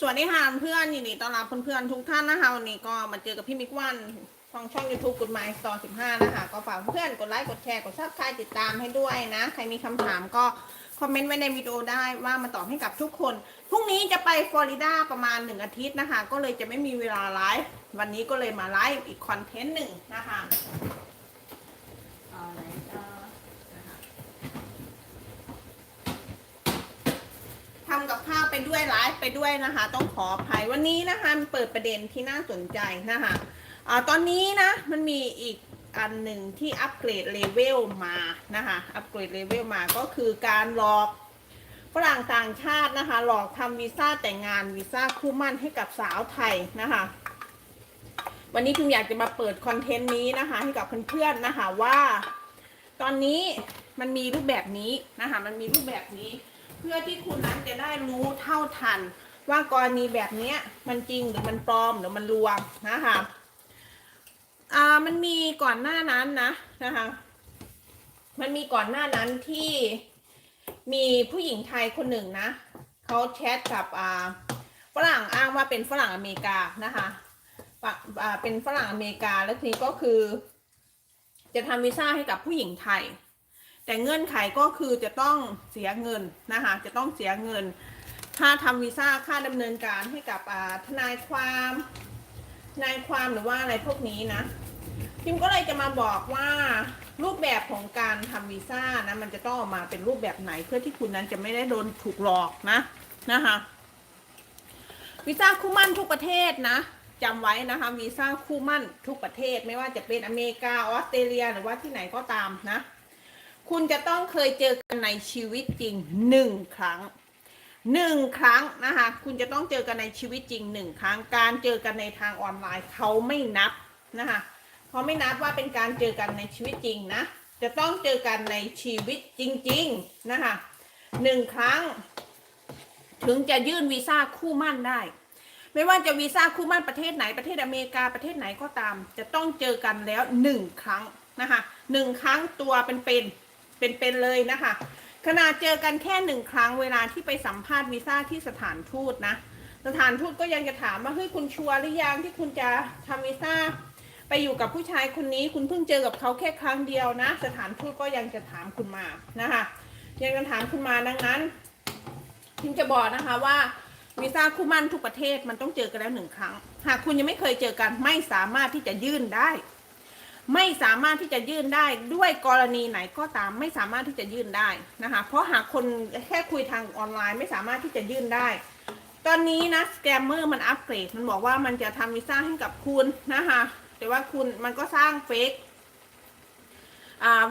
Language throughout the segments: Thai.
สวัสดีค่ะเพื่อนยินดีต้อนรับเพื่อนๆทุกท่านนะคะวันนี้ก็มาเจอกับพี่มิกวันทางช่อง YouTube กฎหมายต่อ15 นะคะ ก็ฝากเพื่อนกดไลค์กดแชร์กดซับสไครต์ติดตามให้ด้วยนะ ใครมีคำถามก็คอมเมนต์ไว้ในวิดีโอได้ว่ามาตอบให้กับทุกคน พรุ่งนี้จะไปฟลอริดาประมาณ 1 อาทิตย์นะคะ ก็เลยจะไม่มีเวลาไลฟ์วันนี้ก็เลยมาไลฟ์อีกคอนเทนต์หนึ่งนะคะเอาไหนจะนะคะ ทำกับข้าวไปด้วยไลฟ์ไปด้วยนะคะ ต้องขออภัยวันนี้นะคะมันเปิดประเด็นที่น่าสนใจนะคะอ่าตอนนี้นะมันมีอีกอันหนึ่งที่อัปเกรดเลเวลมานะคะอัปเกรดเลเวลมาก็คือการหลอกฝรั่งต่างชาตินะคะ หลอกทำวีซ่าแต่งงานวีซ่าคู่มั่นให้กับสาวไทยนะคะ วันนี้พิมอยากจะมาเปิดคอนเทนต์นี้นะคะ ให้กับเพื่อนๆนะคะว่า ตอนนี้มันมีรูปแบบนี้นะคะ มันมีรูปแบบนี้ พื่อที่คุณนั้นจะได้รู้เท่าทัน ว่ากรณีแบบนี้มันจริงหรือมันปลอมหรือมันลวงนะคะอ่ามันมีก่อนหน้านั้นนะนะคะ มันมีก่อนหน้านั้นที่มีผู้หญิงไทยคนหนึ่งนะเขาแชทกับอ่าฝรั่งอ้างว่าเป็นฝรั่งอเมริกานะคะปะอ่าเป็นฝรั่งอเมริกาแล้วทีนี้ก็คือ จะทำวีซ่าให้กับผู้หญิงไทย แต่เงื่อนไขก็คือจะต้องเสียเงินนะคะจะต้องเสียเงิน ค่าทำวีซ่าค่าดำเนินการให้กับทนายความทนายความหรือว่าอะไรพวกนี้นะพิมก็เลยจะมาบอกว่ารูปแบบของการทำวีซ่านะมันจะต้องออกมาเป็นรูปแบบไหนเพื่อที่คุณนั้นจะไม่ได้โดนถูกหลอกนะนะคะวีซ่าคู่มั่นทุกประเทศนะจำไว้นะคะวีซ่าคู่มั่นทุกประเทศ ไม่ว่าจะเป็นอเมริกาออสเตรเลียหรือว่าที่ไหนก็ตามนะ คุณจะต้องเคยเจอกันในชีวิตจริงหนึ่งครั้งหนึ่งครั้งนะคะคุณจะต้องเจอกันในชีวิตจริงหนึ่งครั้ง การเจอกันในทางออนไลน์เขาไม่นับนะคะเขาไม่นับว่าเป็นการเจอกันในชีวิตจริงนะ จะต้องเจอกันในชีวิตจริง ๆนะคะหนึ่งครั้ง ถึงจะยื่นวีซ่าคู่มั่นได้ ไม่ว่าจะวีซ่าคู่มั่นประเทศไหนประเทศอเมริกาประเทศไหนก็ตาม จะต้องเจอกันแล้วหนึ่งครั้งนะคะหนึ่งครั้งตัวเป็นๆ เป็นๆเลยนะคะ ขนาดเจอกันแค่หนึ่งครั้งเวลาที่ไปสัมภาษณ์วีซ่าที่สถานทูตนะ สถานทูตก็ยังจะถามว่าเฮ้ยคุณชัวร์หรือยังที่คุณจะทำวีซ่าไปอยู่กับผู้ชายคนนี้คุณเพิ่งเจอกับเขาแค่ครั้งเดียวนะ สถานทูตก็ยังจะถามคุณมานะคะ ยังจะถามคุณมาดังนั้นพิมจะบอกนะคะว่าวีซ่าคู่มั่นทุกประเทศมันต้องเจอกันแล้วหนึ่งครั้ง หากคุณยังไม่เคยเจอกันไม่สามารถที่จะยื่นได้ ไม่สามารถที่จะยื่นได้ด้วยกรณีไหนก็ตามไม่สามารถที่จะยื่นได้นะคะ เพราะหากคนแค่คุยทางออนไลน์ไม่สามารถที่จะยื่นได้ ตอนนี้นะสแกมเมอร์มันอัปเกรดมันบอกว่ามันจะทำวีซ่าให้กับคุณนะคะแต่ว่าคุณมันก็สร้างเฟก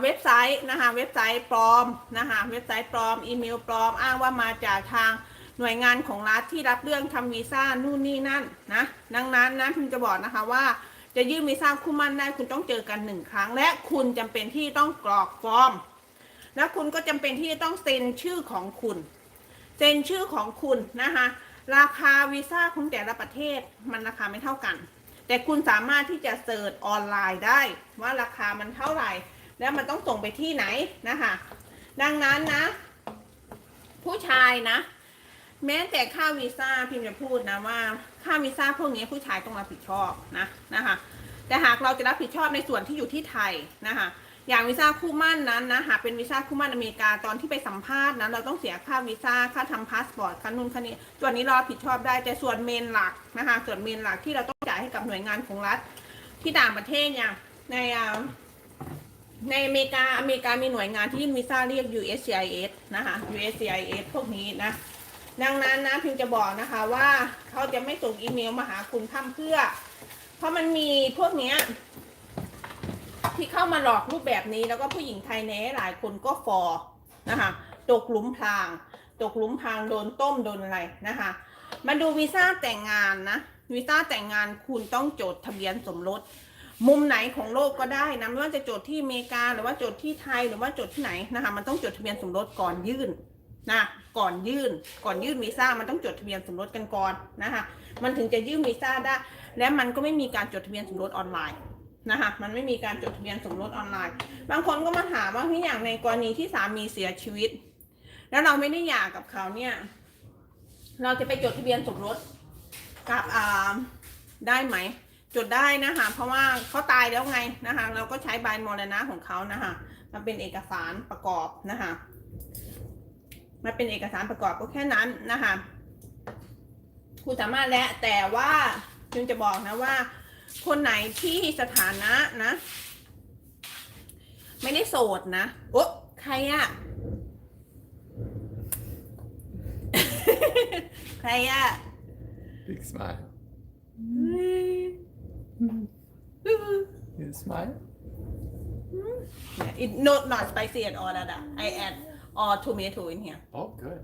เว็บไซต์นะคะเว็บไซต์ปลอมนะคะเว็บไซต์ปลอมอีเมลปลอมอ้างว่ามาจากทางหน่วยงานของรัฐที่รับเรื่องทำวีซ่านู่นนี่นั่นนะดังนั้นนะพิมจะบอกนะคะว่า จะยื่นวีซ่าคู่มั่นได้คุณต้องเจอกันหนึ่งครั้ง และคุณจำเป็นที่ต้องกรอกฟอร์ม และคุณก็จำเป็นที่จะต้องเซ็นชื่อของคุณเซ็นชื่อของคุณนะคะราคาวีซ่าของแต่ละประเทศมันราคาไม่เท่ากัน แต่คุณสามารถที่จะเสิร์ชออนไลน์ได้ว่าราคามันเท่าไหร่ แล้วมันต้องส่งไปที่ไหนนะคะ ดังนั้นนะ ผู้ชายนะ แม้แต่ค่าวีซ่าพิมพ์จะพูดนะว่าค่าวีซ่าพวกนี้ผู้ชายต้องรับผิดชอบนะนะคะแต่หากเราจะรับผิดชอบในส่วนที่อยู่ที่ไทยนะคะอย่างวีซ่าคู่มั่นนั้นนะหากเป็นวีซ่าคู่มั่นอเมริกาตอนที่ไปสัมภาษณ์นะเราต้องเสียค่าวีซ่าค่าทำพาสปอร์ตค่านู่นค่านี้ส่วนนี้เราผิดชอบได้แต่ส่วนเมนหลักนะคะส่วนเมนหลักที่เราต้องจ่ายให้กับหน่วยงานของรัฐที่ต่างประเทศอย่างในอ่าในอเมริกาอเมริกามีหน่วยงานที่ยื่นวีซ่าเรียก USCIS นะคะ USCIS พวกนี้นะ ดังนั้นนะพิมจะบอกนะคะว่าเขาจะไม่ส่งอีเมลมาหาคุณพร่ำเพื่อ เพราะมันมีพวกเนี้ยที่เข้ามาหลอกรูปแบบนี้แล้วก็ผู้หญิงไทยแน่หลายคนก็ฟอร์นะคะตกหลุมพราง ตกหลุมพรางโดนต้มโดนอะไรนะคะมาดูวีซ่าแต่งงานนะวีซ่าแต่งงานคุณต้องจดทะเบียนสมรส มุมไหนของโลกก็ได้นะไม่ว่าจะจดที่อเมริกาหรือว่าจดที่ไทยหรือว่าจดที่ไหนนะคะมันต้องจดทะเบียนสมรสก่อนยื่น นะก่อนยื่นก่อนยื่นวีซ่ามันต้องจดทะเบียนสมรสกันก่อนนะคะมันถึงจะยื่นวีซ่าได้ และมันก็ไม่มีการจดทะเบียนสมรสออนไลน์นะคะมันไม่มีการจดทะเบียนสมรสออนไลน์ บางคนก็มาถามว่าที่อย่างในกรณีที่สามีเสียชีวิต แล้วเราไม่ได้หย่ากับเขาเนี่ย เราจะไปจดทะเบียนสมรสกับอ่าได้ไหม จดได้นะคะเพราะว่าเขาตายแล้วไงนะคะเราก็ใช้ใบมรณะของเขานะคะมาเป็นเอกสารประกอบนะคะ มาเป็นเอกสารประกอบก็แค่นั้นนะคะคุณสามารถและแต่ว่าจึงจะบอกนะว่า คนไหนที่สถานะนะ ไม่ได้โสดนะโอ๊ะใครอะใครอะ Big smile. เฮ้ย You smile? It not not spicy at all นะ I add all tomato in here Oh, good.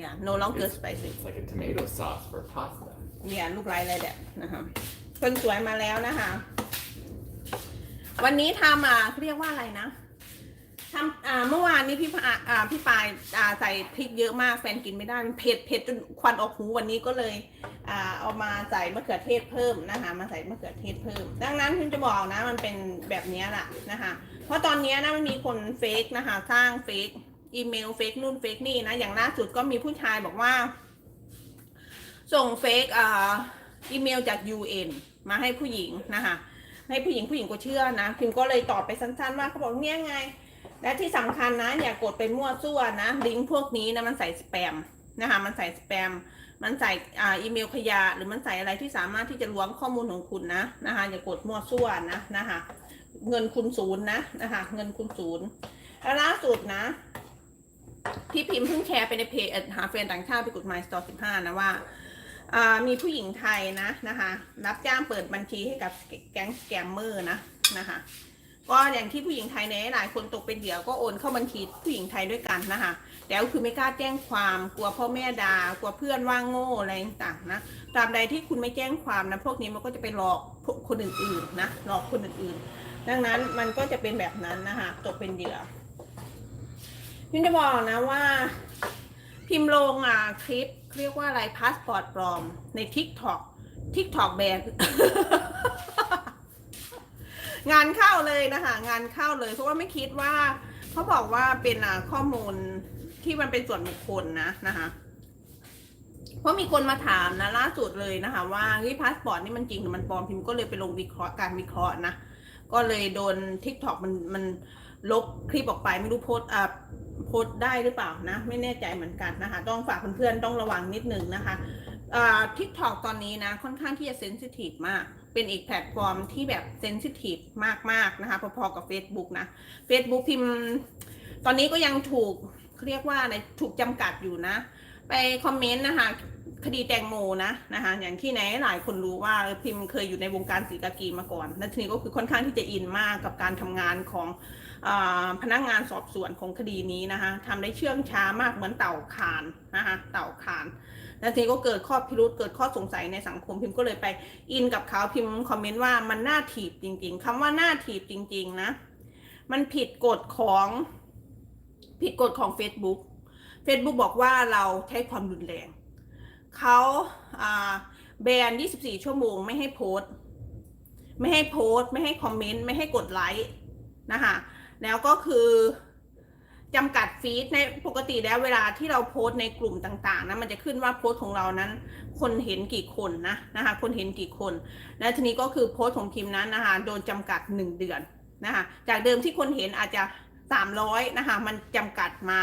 yeah no longer It's- spicy It's like a tomato sauce for pasta. เนี่ยลูกไรอะไรแหละนะคะคนสวยมาแล้วนะคะ วันนี้ทำอะเขาเรียกว่าอะไรนะทำอ่าเมื่อวานนี้พี่ปาอ่าพี่ปายอ่าใส่พริกเยอะมากแฟนกินไม่ได้มันเผ็ดเผ็ดจนควันออกหูวันนี้ก็เลยอ่าเอามาใส่มะเขือเทศเพิ่มนะคะ มาใส่มะเขือเทศเพิ่ม ดังนั้นคุณจะบอกนะมันเป็นแบบเนี้ยแหละนะคะ เพราะตอนเนี้ยนะมันมีคนเฟกนะคะ สร้างเฟก อีเมลเฟกนู่นเฟกนี่นะอย่างล่าสุดก็มีผู้ชายบอกว่า ส่งเฟกอ่าอีเมลจาก UN มาให้ผู้หญิงนะคะให้ผู้หญิงผู้หญิงก็เชื่อนะพิมก็เลยตอบไปสั้นๆว่าเขาบอกเนี่ยไง และที่สำคัญนะอย่ากดไปมั่วซั่วนะลิงก์พวกนี้นะมันใส่สแปมนะคะมันใส่สแปม มันใส่อ่าอีเมลขยะ หรือมันใส่อะไรที่สามารถที่จะล้วงข้อมูลของคุณนะนะคะอย่ากดมั่วซั่วนะนะคะเงินคุณศูนย์นะนะคะเงินคุณศูนย์แล้วล่าสุดนะ ที่พิมพ์เพิ่งแชร์ไปในเพจหาแฟนต่างชาติไปกด My Store 15นะว่าอ่ามีผู้หญิงไทยนะนะคะรับจ้างเปิดบัญชีให้กับแก๊งแกมเมอร์นะนะคะก็อย่างที่ผู้หญิงไทยเนี่ยหลายคนตกเป็นเหยื่อก็โอนเข้าบัญชีผู้หญิงไทยด้วยกันนะคะแต่ก็คือไม่กล้าแจ้งความกลัวพ่อแม่ด่ากลัวเพื่อนว่าโง่อะไรต่างๆนะตราบใดที่คุณไม่แจ้งความนะพวกนี้มันก็จะไปหลอกคนอื่นๆนะหลอกคนอื่นๆ ดังนั้นมันก็จะเป็นแบบนั้นนะคะตกเป็นเหยื่อ พิมจะบอกนะว่า พิมพ์ลงอะคลิปเรียกว่าอะไรพาสปอร์ตปลอมใน TikTok TikTok แบนงานเข้าเลยนะคะงานเข้าเลย เพราะว่าไม่คิดว่าเขาบอกว่าเป็นข้อมูลที่มันเป็นส่วนบุคคลนะนะคะเพราะมีคนมาถามนะล่าสุดเลยนะคะ ว่าเฮ้ยพาสปอร์ตนี่มันจริงหรือมันปลอมพิมก็เลยไปลงวิเคราะห์การวิเคราะห์นะก็เลยโดน TikTok มันมันลบคลิปออกไปไม่รู้โพสอ่า พสต์ได้หรือเปล่านะ ไม่แน่ใจเหมือนกันนะคะ ต้องฝากเพื่อนๆต้องระวังนิดนึงนะคะอ่า TikTok ตอนนี้นะค่อนข้างที่จะเซนซิทีฟมาก เป็นอีกแพลตฟอร์มที่แบบเซนซิทีฟมากๆนะคะพอๆกับ Facebook นะ Facebook พิมพ์ตอนนี้ก็ยังถูกเรียกว่าอะไรถูกจำกัดอยู่นะ ไปคอมเมนต์นะคะคดีแตงโมนะนะคะอย่างที่ไหนหลายคนรู้ว่าพิมพ์เคยอยู่ในวงการสีกากีมาก่อนและทีนี้ก็คือค่อนข้างที่จะอินมากกับการทำงานของ พนักงานสอบสวนของคดีนี้นะคะทำได้เชื่องช้ามากเหมือนเต่าคานนะคะเต่าคานแล้วทีนี้ก็เกิดข้อพิรุษเกิดข้อสงสัยในสังคมพิมพ์ก็เลยไปอินกับเขาพิมพ์คอมเมนต์ว่ามันน่าถีบจริง ๆคำว่าน่าถีบจริง ๆนะ มันผิดกฎของผิดกฎของ Facebook Facebook บอกว่าเราใช้ความรุนแรงเขาแบน 24 ชั่วโมงไม่ให้โพสต์ไม่ให้โพสต์ไม่ให้คอมเมนต์ ไม่ให้กดไลค์นะคะ แล้วก็คือจำกัดฟีดในปกติแล้วเวลาที่เราโพสต์ในกลุ่มต่างๆนะมันจะขึ้นว่าโพสต์ของเรานั้น คนเห็นกี่คนนะนะคะคนเห็นกี่คน และทีนี้ก็คือโพสต์ของพิมพ์นั้นนะคะโดนจำกัด 1 เดือนนะคะจากเดิมที่คนเห็นอาจจะ 300นะคะมันจำกัดมา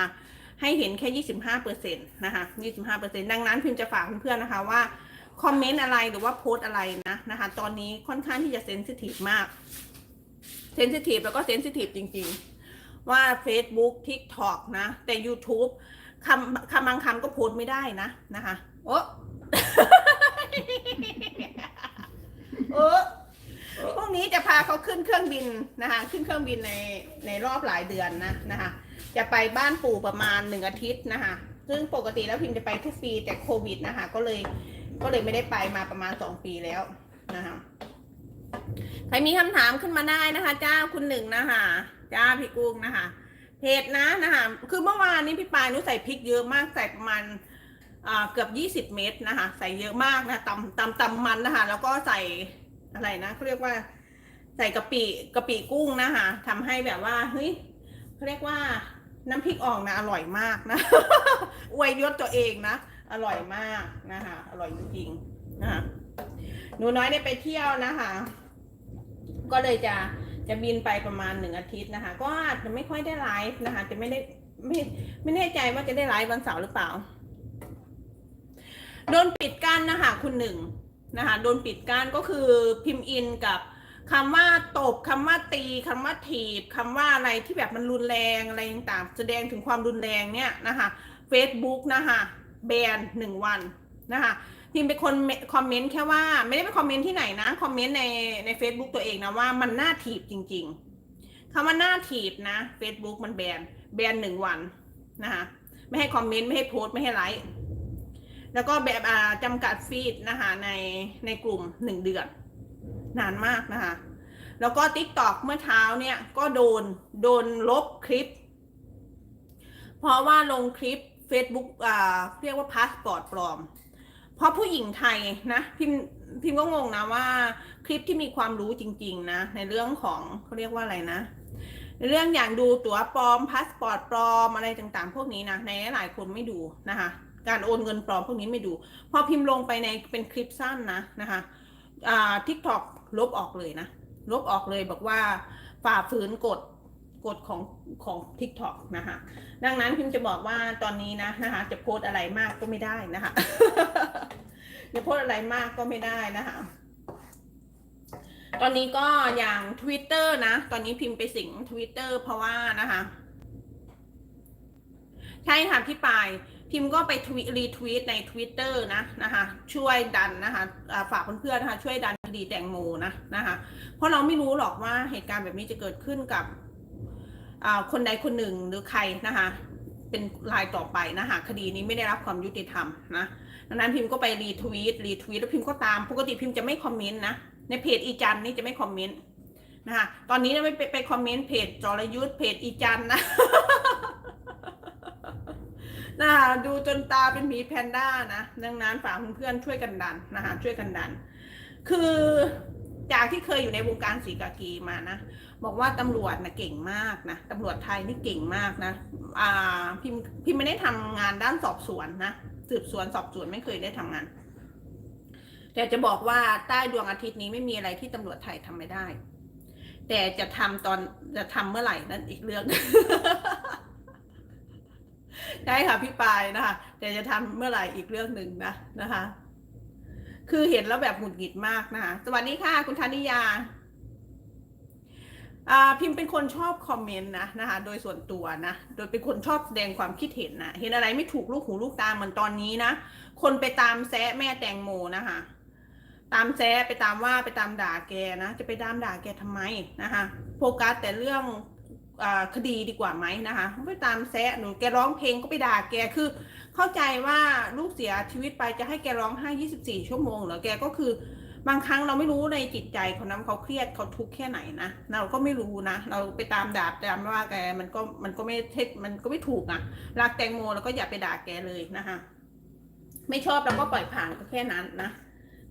ให้เห็นแค่ 25เปอร์เซ็นต์นะคะ25เปอร์เซ็นต์ดังนั้นพิมพ์จะฝากเพื่อนๆนะคะว่าคอมเมนต์อะไรหรือว่าโพสต์อะไรนะนะคะตอนนี้ค่อนข้างที่จะเซนซิทีฟมาก เซนซิทีฟแล้วก็เซนซิทีฟจริงๆ ว่า Facebook TikTok นะ แต่ YouTube คำคำบางคำก็โพสไม่ได้นะนะคะโอ้โอ้พรุ่งนี้จะพาเขาขึ้นเครื่องบินนะคะ ขึ้นเครื่องบินในในรอบหลายเดือนนะนะคะ จะไปบ้านปู่ประมาณหนึ่งอาทิตย์นะคะ ซึ่งปกติแล้วพิมจะไปทุกปีแต่โควิดนะคะ ก็เลยก็เลยไม่ได้ไปมาประมาณสองปีแล้วนะคะ ใครมีคำถามขึ้นมาได้นะคะ จ้าคุณหนึ่งนะคะจ้าพี่กุ้งนะคะเพจนะนะคะคือเมื่อวานนี้พี่ปายนุใส่พริกเยอะมากใส่ประมาณเกือบยี่สิบเม็ดนะคะ ใส่เยอะมากนะตำตำตำมันนะคะ แล้วก็ใส่อะไรนะเขาเรียกว่า ใส่กะปิกะปิกุ้งนะคะทำให้แบบว่าเฮ้ยเขาเรียกว่าน้ำพริกอ่องนะอร่อยมากนะอวยยศตัวเองนะอร่อยมากนะคะ อร่อยจริงๆนะคะหนูน้อยได้ไปเที่ยวนะคะ ก็เลยจะจะบินไปประมาณหนึ่งอาทิตย์นะคะ ก็อาจจะไม่ค่อยได้ไลฟ์นะคะ จะไม่ได้ไม่ไม่แน่ใจว่าจะได้ไลฟ์วันเสาร์หรือเปล่า โดนปิดกั้นนะคะคุณหนึ่งนะคะโดนปิดกั้นก็คือพิมพ์อินกับคำว่าตบคำว่าตีคำว่าถีบคำว่าอะไรที่แบบมันรุนแรงอะไรต่างๆ แสดงถึงความรุนแรงเนี่ยนะคะ Facebook นะคะแบนหนึ่งวันนะคะ พิมเป็นคนคอมเมนต์แค่ว่าไม่ได้ไปคอมเมนต์ที่ไหนนะ คอมเมนต์ในใน Facebook ตัวเองนะว่ามันน่าถีบจริง ๆคำว่าน่าถีบนะ Facebook มันแบนแบนหนึ่งวันนะคะไม่ให้คอมเมนต์ไม่ให้โพสต์ไม่ให้ไลค์แล้วก็แบบอ่าจำกัดฟีดนะคะในในกลุ่มหนึ่งเดือน นานมากนะคะแล้วก็ TikTok เมื่อเช้าเนี่ยก็โดนโดนลบคลิป เพราะว่าลงคลิป Facebook อ่าเรียกว่าพาสปอร์ตปลอม เพราะผู้หญิงไทยนะพิมพิมก็งงนะว่า คลิปที่มีความรู้จริง ๆ นะ ในเรื่องของเขาเรียกว่าอะไรนะในเรื่องอย่างดูตั๋วปลอมพาสปอร์ตปลอมอะไรต่างๆ พวกนี้นะในหลายคนไม่ดูนะคะ การโอนเงินปลอมพวกนี้ไม่ดู พอพิมพ์ลงไปในเป็นคลิปสั้นนะนะคะอ่าทิกตอกลบออกเลยนะ ลบออกเลยบอกว่าฝ่าฝืนกฎ กฎของของ TikTok นะคะ ดังนั้นพิมจะบอกว่าตอนนี้นะนะคะ จะโพสอะไรมากก็ไม่ได้นะคะจะโพสอะไรมากก็ไม่ได้นะคะ ตอนนี้ก็อย่าง Twitter นะ ตอนนี้พิมพ์ไปสิง Twitter เพราะว่านะคะ ใช่ค่ะพี่ปายพิมพ์ก็ไปทวีรีทวีตใน Twitter นะนะคะช่วยดันนะคะฝากเพื่อนๆนะคะช่วยดันคดีแตงโมนะนะคะเพราะเราไม่รู้หรอกว่าเหตุการณ์แบบนี้จะเกิดขึ้นกับ คนใดคนหนึ่งหรือใครนะคะ เป็นรายต่อไปนะคะคดีนี้ไม่ได้รับความยุติธรรมนะดังนั้นพิมพ์ก็ไปรีทวีตรีทวีตแล้วพิมพ์ก็ตามปกติพิมพ์จะไม่คอมเมนต์นะในเพจอีจันนี่จะไม่คอมเมนต์นะคะตอนนี้ไม่ไปไปคอมเมนต์เพจจรยุทธเพจอีจันนะนะคะดูจนตาเป็นหมีแพนด้านะดังนั้นฝากเพื่อนๆช่วยกันดันนะคะช่วยกันดัน คือ จากที่เคยอยู่ในวงการสีกากีมานะ บอกว่าตำรวจนะเก่งมากนะตำรวจไทยนี่เก่งมากนะอ่าพิมพิมไม่ได้ทำงานด้านสอบสวนนะสืบสวนสอบสวนไม่เคยได้ทำงาน แต่จะบอกว่าใต้ดวงอาทิตย์นี้ไม่มีอะไรที่ตำรวจไทยทำไม่ได้ แต่จะทำตอนจะทำเมื่อไหร่นั่นอีกเรื่องใช่ค่ะพี่ปายนะคะแต่จะทำเมื่อไหร่อีกเรื่องหนึ่งนะนะคะ คือเห็นแล้วแบบหงุดหงิดมากนะคะสวัสดีค่ะ คุณธนิยาพิมพ์เป็นคนชอบคอมเมนต์นะนะคะ โดยส่วนตัวนะ โดยเป็นคนชอบแสดงความคิดเห็นนะเห็นอะไรไม่ถูกลูกหูลูกตาเหมือนตอนนี้นะ คนไปตามแซะแม่แตงโมนะคะ ตามแซะไปตามว่าไปตามด่าแกนะ จะไปตามด่าแกทำไมนะคะโฟกัสแต่เรื่องอคดีดีกว่าไหมนะคะไม่ตามแซะหนูแกร้องเพลงก็ไปด่าแกคือ เข้าใจว่าลูกเสียชีวิตไปจะให้แกร้องไห้24 ชั่วโมงเหรอแกก็คือบางครั้งเราไม่รู้ในจิตใจเขานั้นเขาเครียดเขาทุกข์แค่ไหนนะเราก็ไม่รู้นะ เราไปตามด่าตามว่าแกมันก็มันก็ไม่เท็จมันก็ไม่ถูกนะรักแตงโมแล้วก็อย่าไปด่าแกเลยนะคะ ไม่ชอบเราก็ปล่อยผ่านก็แค่นั้นนะ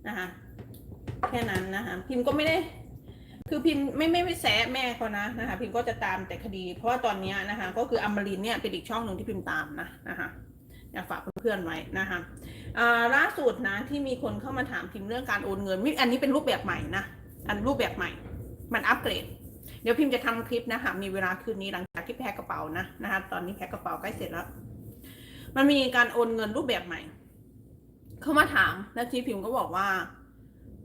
นะคะแค่นั้นนะคะพิมพ์ก็ไม่ได้ คือพิมพ์ไม่ไม่ไม่แซะแม่เขานะนะคะ พิมพ์ก็จะตามแต่คดี เพราะว่าตอนนี้นะคะ ก็คืออมรินเนี่ยเป็นอีกช่องหนึ่งที่พิมพ์ตามนะนะคะ อยากฝากเพื่อนๆไว้นะคะล่าสุดนะที่มีคนเข้ามาถามพิมพ์เรื่องการโอนเงินมิอันนี้เป็นรูปแบบใหม่นะอันรูปแบบใหม่ มันอัปเกรด เดี๋ยวพิมพ์จะทำคลิปนะคะมีเวลาคืนนี้หลังจากที่แพ็คกระเป๋านะนะคะตอนนี้แพ็คกระเป๋าใกล้เสร็จแล้ว มันมีการโอนเงินรูปแบบใหม่ เข้ามาถามแล้วที่พิมพ์ก็บอกว่า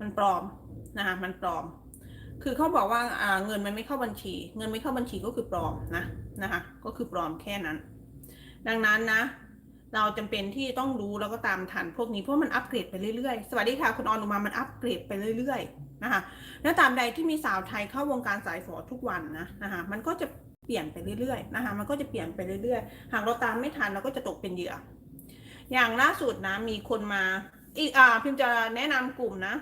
มันปลอมนะคะมันปลอม คือเขาบอกว่าเงินมันไม่เข้าบัญชี เงินไม่เข้าบัญชีก็คือปลอมนะนะคะ ก็คือปลอมแค่นั้น ดังนั้นนะ เราจำเป็นที่ต้องรู้แล้วก็ตามทันพวกนี้เพราะมันอัปเกรดไปเรื่อยๆ สวัสดีค่ะคุณออนุมา มันอัปเกรดไปเรื่อยๆนะคะแล้วตามใดที่มีสาวไทยเข้าวงการสายฝอทุกวันนะนะคะมันก็จะเปลี่ยนไปเรื่อยๆนะคะมันก็จะเปลี่ยนไปเรื่อยๆ หากเราตามไม่ทันเราก็จะตกเป็นเหยื่อ อย่างล่าสุดนะมีคนมาอีกอ่าพิมจะแนะนำกลุ่มนะ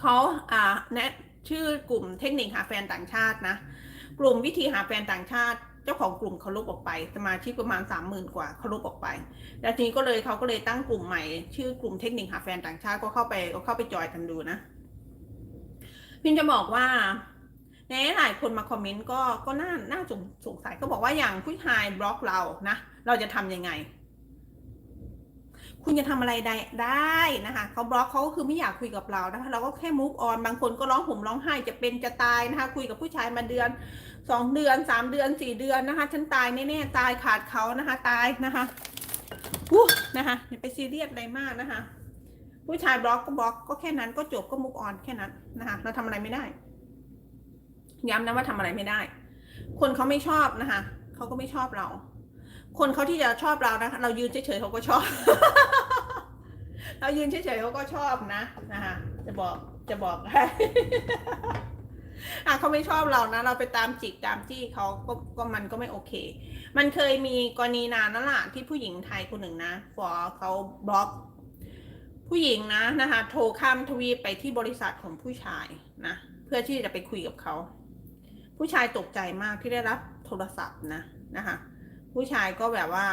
เขาอ่าแนะชื่อกลุ่มเทคนิคหาแฟนต่างชาตินะ กลุ่มวิธีหาแฟนต่างชาติ เจ้าของกลุ่มเขาลบออกไป สมาชิกประมาณสามหมื่นกว่าเขาลบออกไป แล้วทีนี้ก็เลยเขาก็เลยตั้งกลุ่มใหม่ ชื่อกลุ่มเทคนิคหาแฟนต่างชาติก็เข้าไปก็เข้าไปจอยกันดูนะ พิมจะบอกว่าในหลายคนมาคอมเมนต์ก็ก็น่าน่าสงสัยก็บอกว่าอย่างผู้ชายบล็อกเรานะ เราจะทำยังไง คุณจะทำอะไรได้ได้นะคะเขาบล็อกเขาก็คือไม่อยากคุยกับเรานะคะ เราก็แค่ move on บางคนก็ร้องห่มร้องไห้จะเป็นจะตายนะคะ คุยกับผู้ชายมาเดือนสองเดือนสามเดือนสี่เดือนนะคะ ฉันตายแน่ๆตายขาดเขานะคะ ตายนะคะอู้นะคะอย่าไปซีเรียสอะไรมากนะคะ ผู้ชายบล็อกก็บล็อกก็แค่นั้นก็จบก็ move on แค่นั้นนะคะ เราทำอะไรไม่ได้ย้ำนะว่าทำอะไรไม่ได้ คนเขาไม่ชอบนะคะเขาก็ไม่ชอบเรา คนเขาที่จะชอบเรานะคะเรายืนเฉยๆเขาก็ชอบ เรายืนเฉยๆเขาก็ชอบนะนะคะจะบอกจะบอกให้อะเขาไม่ชอบเรานะ เราไปตามจิกตามจี้เขาก็ก็มันก็ไม่โอเค มันเคยมีกรณีนานนั่นแหละที่ผู้หญิงไทยคนหนึ่งนะฟอเขาบล็อก ผู้หญิงนะนะคะ โทรข้ามทวีปไปที่บริษัทของผู้ชายนะเพื่อที่จะไปคุยกับเขา ผู้ชายตกใจมากที่ได้รับโทรศัพท์นะนะคะ ผู้ชายก็แบบว่า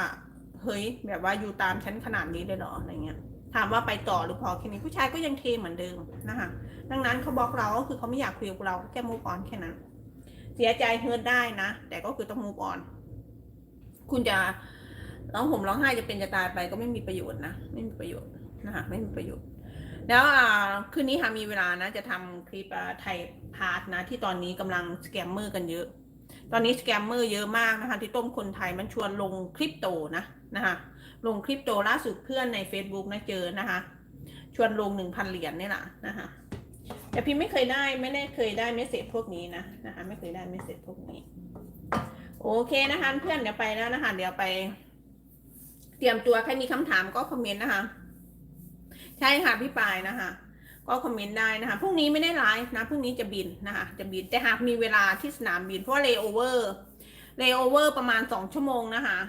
เฮ้ย แบบว่าอยู่ตามฉันขนาดนี้เลยเหรออะไรเงี้ย ถามว่าไปต่อหรือพอแค่นี้ผู้ชายก็ยังเทเหมือนเดิมนะคะดังนั้นเขาบอกเราก็คือเขาไม่อยากคุยกับเราแค่มูฟออนแค่นั้น เสียใจเฮิร์ตได้นะ แต่ก็คือต้องมูฟออนคุณจะร้องห่มร้องไห้จะเป็นจะตายไปก็ไม่มีประโยชน์นะ ไม่มีประโยชน์นะคะไม่มีประโยชน์ แล้วอ่าคืนนี้ค่ะมีเวลานะ จะทำคลิปไทยพาร์ทนะ ที่ตอนนี้กำลังสแกมเมอร์กันเยอะ ตอนนี้สแกมเมอร์เยอะมากนะคะที่ต้มคนไทยมันชวนลงคริปโตนะนะคะลงคริปโตล่าสุดเพื่อนใน Facebook นะเจอนะคะชวนลงหนึ่งพันเหรียญนี่แหละนะคะแต่พี่ไม่เคยได้ไม่ได้เคยได้เมสเซจพวกนี้นะนะคะไม่เคยได้เมสเซจพวกนี้ โอเคนะคะเพื่อนเดี๋ยวไปแล้วนะคะเดี๋ยวไป เตรียมตัวใครมีคำถามก็คอมเมนต์นะคะ ใช่ค่ะพี่ปายนะคะ ก็คอมเมนต์ได้นะคะพรุ่งนี้ไม่ได้ไลฟ์นะพรุ่งนี้จะบินนะคะจะบินแต่หากมีเวลาที่สนามบินเพราะเลโอเวอร์เลโอเวอร์ประมาณสองชั่วโมงนะคะ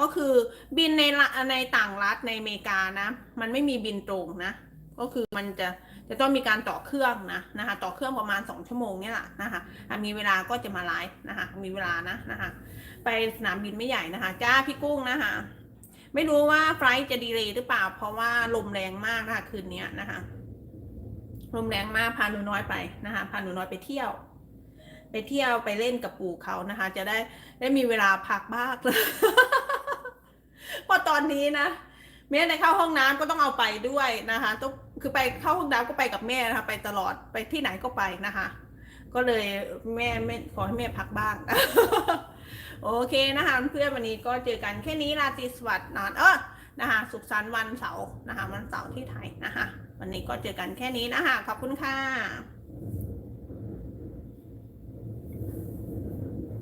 ก็คือบินในในต่างรัฐในอเมริกานะ มันไม่มีบินตรงนะ ก็คือมันจะจะต้องมีการต่อเครื่องนะนะคะต่อเครื่องประมาณสองชั่วโมงนี่แหละนะคะมีเวลาก็จะมาไลฟ์นะคะมีเวลานะนะคะไปสนามบินไม่ใหญ่นะคะ จ้าพี่กุ้งนะคะไม่รู้ว่าไฟล์จะดีเลย์หรือเปล่า เพราะว่าลมแรงมากนะคะคืนนี้นะคะ ลมแรงมากพาหนูน้อยไปนะคะพาหนูน้อยไปเที่ยว ไปเที่ยวไปเล่นกับปู่เขานะคะ จะได้ได้มีเวลาพักบ้างเลยเพราะตอนนี้นะแม่ในเข้าห้องน้ำก็ต้องเอาไปด้วยนะคะต้องคือไปเข้าห้องน้ำก็ไปกับแม่นะคะ ไปตลอดไปที่ไหนก็ไปนะคะ ก็เลยแม่ไม่ขอให้แม่พักบ้าง โอเคนะคะเพื่อนวันนี้ก็เจอกันแค่นี้ราตรีสวัสดิ์นอนเออ นะคะสุขสันต์วันเสาร์นะคะวันเสาร์ที่ไทยนะคะวันนี้ก็เจอกันแค่นี้นะคะขอบคุณค่ะ